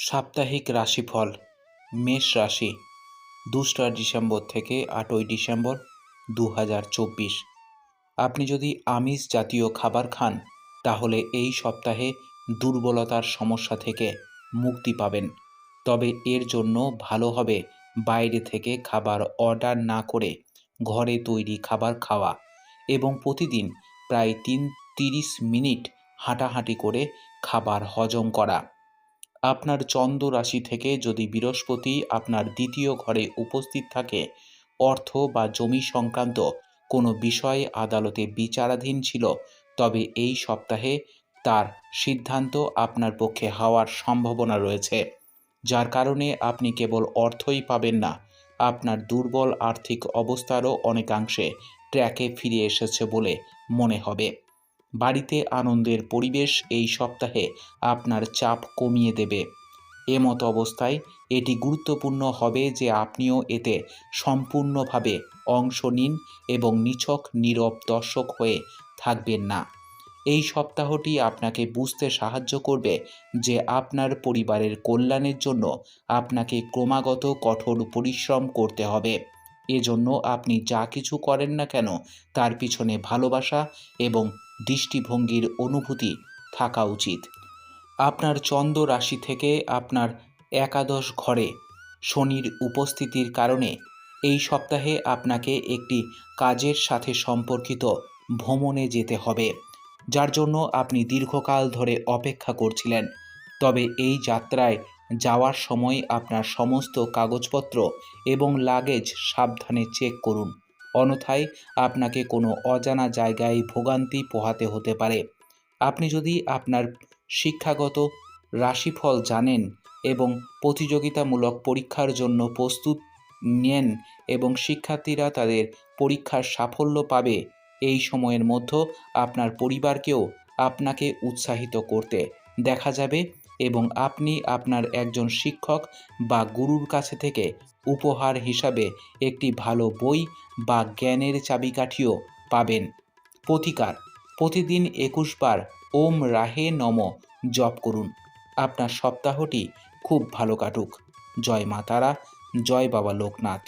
সাপ্তাহিক রাশিফল, মেষ রাশি, দোসরা ডিসেম্বর থেকে আটই ডিসেম্বর দু হাজার চব্বিশ। আপনি যদি আমিষ জাতীয় খাবার খান, তাহলে এই সপ্তাহে দুর্বলতার সমস্যা থেকে মুক্তি পাবেন। তবে এর জন্য ভালো হবে বাইরে থেকে খাবার অর্ডার না করে ঘরে তৈরি খাবার খাওয়া এবং প্রতিদিন প্রায় তিন তিরিশ মিনিট হাঁটাহাঁটি করে খাবার হজম করা। আপনার চন্দ্র রাশি থেকে যদি বৃহস্পতি আপনার দ্বিতীয় ঘরে উপস্থিত থাকে, অর্থ বা জমি সংক্রান্ত কোনো বিষয়ে আদালতে বিচারাধীন ছিল, তবে এই সপ্তাহে তার সিদ্ধান্ত আপনার পক্ষে হওয়ার সম্ভাবনা রয়েছে, যার কারণে আপনি কেবল অর্থই পাবেন না। আপনার দুর্বল আর্থিক অবস্থারও অনেকাংশে ট্র্যাকে ফিরে এসেছে বলে মনে হবে। বাড়িতে আনন্দের পরিবেশ এই সপ্তাহে আপনার চাপ কমিয়ে দেবে। এমত অবস্থায় এটি গুরুত্বপূর্ণ হবে যে আপনিও এতে সম্পূর্ণভাবে অংশ নিন এবং নিছক, নীরব দর্শক হয়ে থাকবেন না। এই সপ্তাহটি আপনাকে বুঝতে সাহায্য করবে যে আপনার পরিবারের কল্যাণের জন্য আপনাকে ক্রমাগত কঠোর পরিশ্রম করতে হবে। এজন্য আপনি যা কিছু করেন না কেন, তার পিছনে ভালোবাসা এবং দৃষ্টিভঙ্গির অনুভূতি থাকা উচিত। আপনার চন্দ্র রাশি থেকে আপনার একাদশ ঘরে শনির উপস্থিতির কারণে এই সপ্তাহে আপনাকে একটি কাজের সাথে সম্পর্কিত ভ্রমণে যেতে হবে, যার জন্য আপনি দীর্ঘকাল ধরে অপেক্ষা করছিলেন। তবে এই যাত্রায় যাওয়ার সময় আপনার সমস্ত কাগজপত্র এবং লাগেজ সাবধানে চেক করুন। অন্যথায় আপনাকে কোনো অজানা জায়গায় ভোগান্তি পোহাতে হতে পারে। আপনি যদি আপনার শিক্ষাগত রাশিফল জানেন এবং প্রতিযোগিতামূলক পরীক্ষার জন্য প্রস্তুত নেন এবং শিক্ষার্থীরা তাদের পরীক্ষার সাফল্য পাবে, এই সময়ের মধ্যে আপনার পরিবারকেও আপনাকে উৎসাহিত করতে দেখা যাবে। এবং আপনি আপনার একজন শিক্ষক বা গুরুর কাছে থেকে উপহার হিসাবে একটি ভালো বই বা জ্ঞানের চাবিকাঠিও পাবেন। প্রতিকার, প্রতিদিন একুশ বার ওম রাহে নম জপ করুন। আপনার সপ্তাহটি খুব ভালো কাটুক। জয় মাতারা জয় বাবা লোকনাথ।